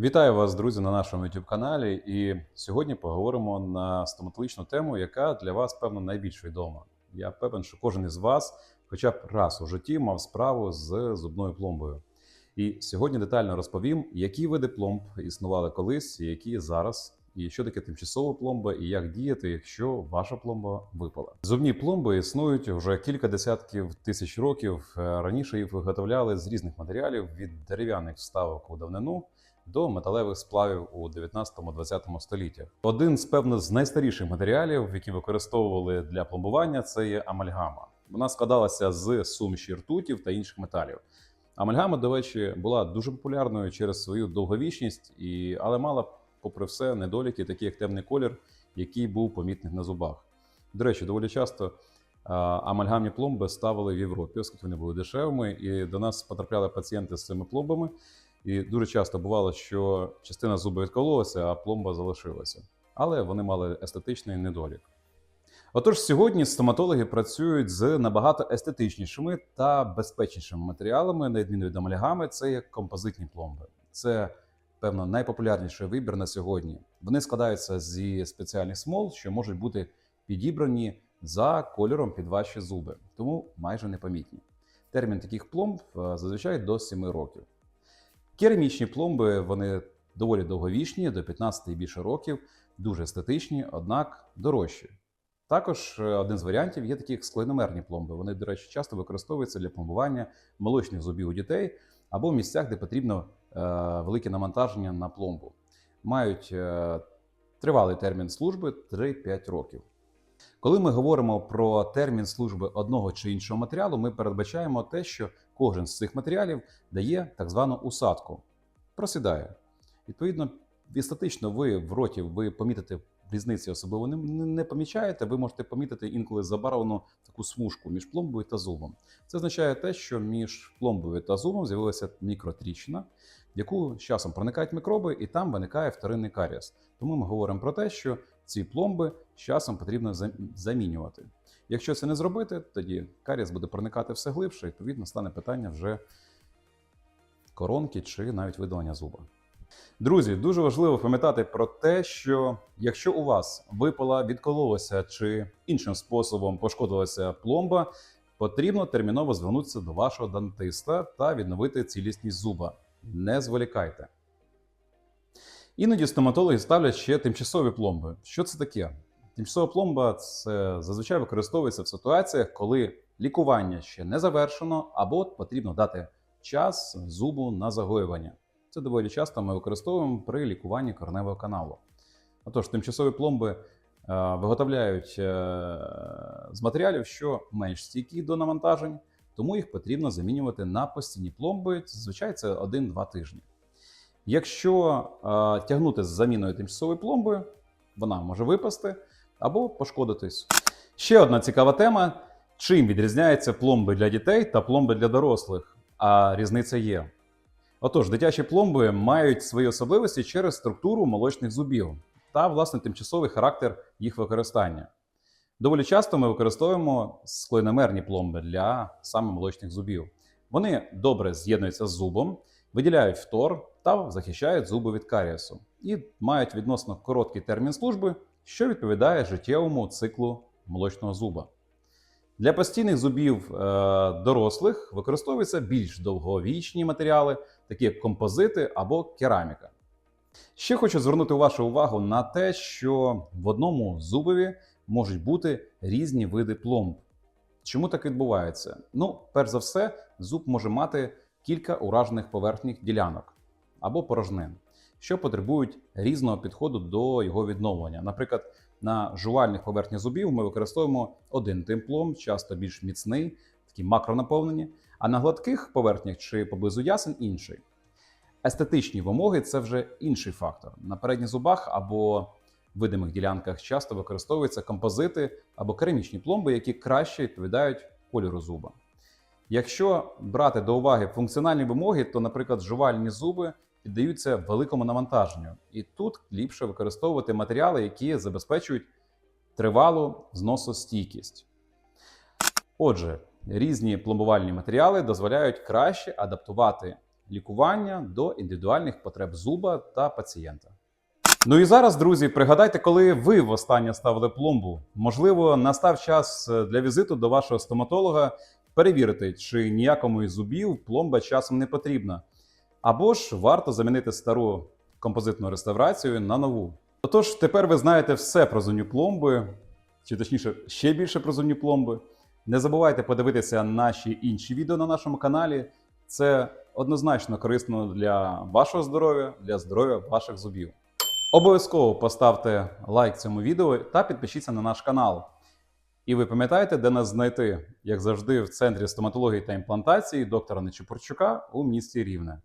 Вітаю вас, друзі, на нашому youtube каналі. І сьогодні поговоримо на стоматологічну тему, яка для вас, певно, найбільш відома. Я певен, що кожен із вас, хоча б раз у житті, мав справу з зубною пломбою. І сьогодні детально розповім, які види пломб існували колись, і які зараз, і що таке тимчасова пломба, і як діяти, якщо ваша пломба випала. Зубні пломби існують вже кілька десятків тисяч років. Раніше їх виготовляли з різних матеріалів від дерев'яних вставок у давнину до металевих сплавів у 19-20 століттях. Один з певно з найстаріших матеріалів, які використовували для пломбування, це є амальгама. Вона складалася з суміші ртутів та інших металів. Амальгама, до речі, була дуже популярною через свою довговічність, і, але мала, попри все, недоліки, такі як темний колір, який був помітний на зубах. До речі, доволі часто а, амальгамні пломби ставили в Європі, оскільки вони були дешевими, і до нас потрапляли пацієнти з цими пломбами. І дуже часто бувало, що частина зуба відкололася, а пломба залишилася. Але вони мали естетичний недолік. Отож, сьогодні стоматологи працюють з набагато естетичнішими та безпечнішими матеріалами, на відміну від амальгами, це є композитні пломби. Це, певно, найпопулярніший вибір на сьогодні. Вони складаються зі спеціальних смол, що можуть бути підібрані за кольором під ваші зуби, тому майже непомітні. Термін таких пломб е, зазвичай до 7 років. Керамічні пломби вони доволі довговічні, до 15 і більше років, дуже естетичні, однак дорожчі. Також е, один з варіантів є такі як склиномерні пломби. Вони, до речі, часто використовуються для пломбування молочних зубів у дітей або в місцях, де потрібно е, велике навантаження на пломбу. Мають е, тривалий термін служби 3-5 років. Коли ми говоримо про термін служби одного чи іншого матеріалу, ми передбачаємо те, що кожен з цих матеріалів дає так звану усадку, просідає. Відповідно, естетично ви в роті ви помітите різниці особливо не, не помічаєте, ви можете помітити інколи забарвлену таку смужку між пломбою та зубом. Це означає те, що між пломбою та зубом з'явилася мікротріщина, в яку з часом проникають мікроби, і там виникає вторинний карієс. Тому ми говоримо про те, що ці пломби з часом потрібно зам- замінювати. Якщо це не зробити, тоді карієс буде проникати все глибше, і відповідно стане питання вже коронки чи навіть видалення зуба. Друзі, дуже важливо пам'ятати про те, що якщо у вас випала, відкололася чи іншим способом пошкодилася пломба, потрібно терміново звернутися до вашого дантиста та відновити цілісність зуба. Не зволікайте. Іноді стоматологи ставлять ще тимчасові пломби. Що це таке? Тимчасова пломба це зазвичай використовується в ситуаціях, коли лікування ще не завершено, або потрібно дати час зубу на загоювання. Це доволі часто ми використовуємо при лікуванні корневого каналу. Отож, тимчасові пломби е, виготовляють е, з матеріалів, що менш стійкі до навантажень, тому їх потрібно замінювати на постійні пломби. Зазвичай це 1-2 тижні. Якщо е, тягнути з заміною тимчасової пломби, вона може випасти або пошкодитись. Ще одна цікава тема: чим відрізняються пломби для дітей та пломби для дорослих? А різниця є. Отож, дитячі пломби мають свої особливості через структуру молочних зубів та власне тимчасовий характер їх використання. Доволі часто ми використовуємо склиномерні пломби для саме молочних зубів. Вони добре з'єднуються з зубом, виділяють фтор та захищають зуби від карієсу і мають відносно короткий термін служби, що відповідає життєвому циклу молочного зуба. Для постійних зубів е, дорослих використовуються більш довговічні матеріали, такі як композити або кераміка. Ще хочу звернути вашу увагу на те, що в одному зубові можуть бути різні види пломб. Чому так відбувається? Ну, перш за все, зуб може мати кілька уражених поверхніх ділянок або порожнин, що потребують різного підходу до його відновлення. Наприклад, на жувальних поверхнях зубів ми використовуємо один тип пломб, часто більш міцний, такі макронаповнені, а на гладких поверхнях чи поблизу ясен інший. Естетичні вимоги це вже інший фактор. На передніх зубах або видимих ділянках часто використовуються композити або керамічні пломби, які краще відповідають кольору зуба. Якщо брати до уваги функціональні вимоги, то, наприклад, жувальні зуби піддаються великому навантаженню, і тут ліпше використовувати матеріали, які забезпечують тривалу зносостійкість. Отже, різні пломбувальні матеріали дозволяють краще адаптувати лікування до індивідуальних потреб зуба та пацієнта. Ну і зараз, друзі, пригадайте, коли ви востаннє ставили пломбу. Можливо, настав час е, для візиту до вашого стоматолога перевірити, чи ніякому із зубів пломба часом не потрібна. Або ж варто замінити стару композитну реставрацію на нову. Отож, тепер ви знаєте все про зубні пломби, чи точніше, ще більше про зубні пломби. Не забувайте подивитися наші інші відео на нашому каналі. Це однозначно корисно для вашого здоров'я, для здоров'я ваших зубів. Обов'язково поставте лайк цьому відео та підпишіться на наш канал. І ви пам'ятаєте, де нас знайти, як завжди, в центрі стоматології та імплантації доктора Нечипорчука у місті Рівне.